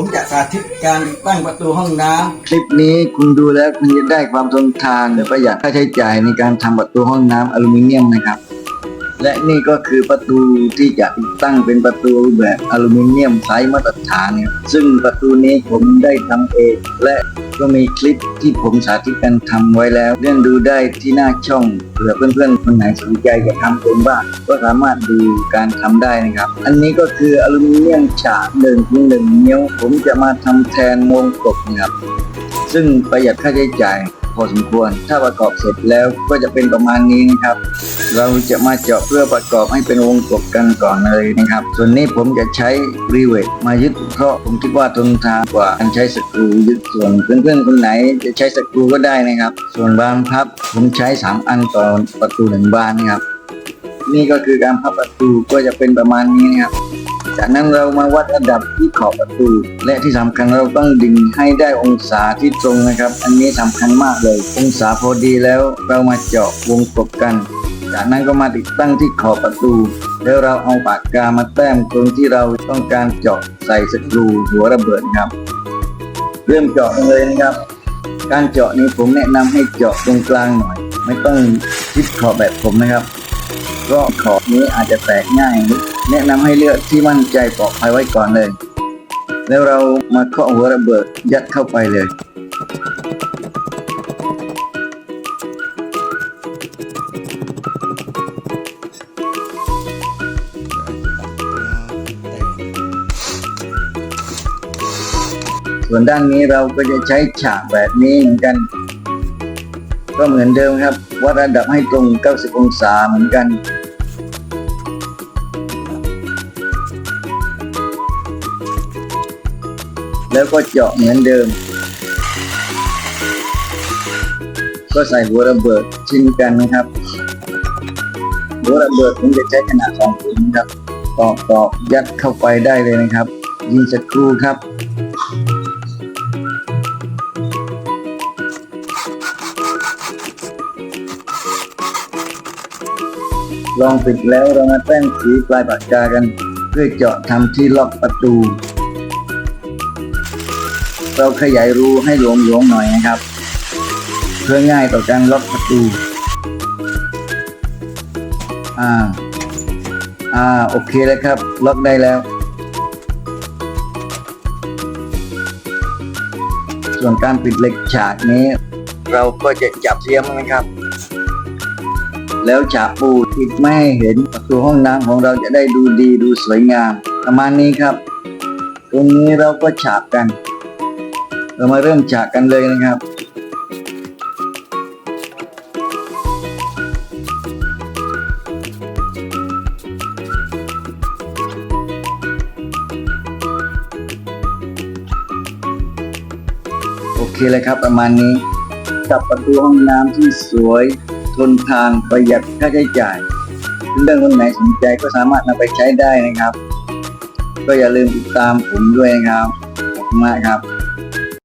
ผมจะสาธิตการติดตั้งประตูห้องน้ำคลิปนี้คุณดูแล้วคุณจะได้ความทนทานและประหยัดค่าใช้จ่ายในการทำประตูห้องน้ำอลูมิเนียมนะครับ และนี่ก็คือประตูที่จะติดตั้งเป็นประตูแบบอลูมิเนียมไซส์มาตรฐานเนี่ยซึ่งประตูนี้ผมได้ทำเองและ ก็มีคลิปที่ผมสาธิตการทำไว้แล้วเลื่อนดูได้ที่หน้าช่องเผื่อเพื่อนๆคนไหนสนใจจะทำเองบ้างก็สามารถดูการทำได้นะครับ อันนี้ก็คืออลูมิเนียมฉากหนึ่งถึงหนึ่งนิ้ว ผมจะมาทำแทนวงกบนะครับซึ่งประหยัดค่าใช้จ่าย พอสมควร ถ้าประกอบเสร็จแล้วก็จะเป็นประมาณนี้นะครับ เราจะมาเจาะเพื่อประกอบให้เป็นวงกบกันก่อนเลยนะครับ ส่วนนี้ผมจะใช้รีเวทมายึดเพราะผมคิดว่าทนทานกว่าการใช้สกรูยึดส่วนเพื่อนๆคนไหนจะใช้สกรูก็ได้นะครับ ส่วนบานพับผมใช้3อันต่อประตูหนึ่งบานนะครับนี่ก็คือการพับประตูก็จะเป็นประมาณนี้นะครับ จากนั้นเรามาวัดระดับที่ขอบประตู และที่สำคัญเราต้องดึงให้ได้องศาที่ตรงนะครับ อันนี้สำคัญมากเลย องศาพอดีแล้วเรามาเจาะวงกบกัน จากนั้นก็มาติดตั้งที่ขอบประตู แล้วเราเอาปากกามาแต้มตรงที่เราต้องการเจาะใส่สกรูหัวระเบิดครับ เริ่มเจาะเลยนะครับ การเจาะนี้ผมแนะนำให้เจาะตรงกลางหน่อย ไม่ต้องชิดขอบแบบผมนะครับเพราะขอบนี้อาจจะแตกง่ายนิด แนะนำให้เลือกที่มั่นใจปลอดภัยไว้ก่อนเลย แล้วเรามาเคาะหัวระเบิดยัดเข้าไปเลย ส่วนด้านนี้เราก็จะใช้ฉากแบบนี้เหมือนกัน ก็เหมือนเดิมครับ วัดระดับให้ตรง 90 องศาเหมือนกัน แล้วก็เจาะเหมือนเดิม ก็ใส่หัวระเบิดเช่นกันนะครับ หัวระเบิดผมจะใช้ขนาดสองถุงครับตอกตอกยัดเข้าไปได้เลยนะครับ ยิงสักครู่ครับลองปิดแล้วเรามาแต้มสีปลายปากกากัน เพื่อเจาะทำที่ล็อกประตู เราขยายรูให้หลวมๆหน่อยนะครับ เพื่อง่ายต่อการล็อกประตูอ่าอ่าโอเคแล้วครับ ล็อกได้แล้ว ส่วนการปิดเหล็กฉากนี้ เราก็จะจับเสียมนะครับ แล้วฉาบปูปิดไม่ให้เห็นประตูห้องน้ำของเราจะได้ดูดีดูสวยงาม ประมาณนี้ครับ ตรงนี้เราก็ฉาบกัน เรามาเริ่มฉาบกันเลยนะครับ โอเคเลยครับประมาณนี้กับประตูห้องน้ำที่สวย ทนทานประหยัดค่าใช้จ่าย เรื่องคนไหนสนใจก็สามารถนำไปใช้ได้นะครับ ก็อย่าลืมติดตามผมด้วยนะครับขอบคุณมากครับ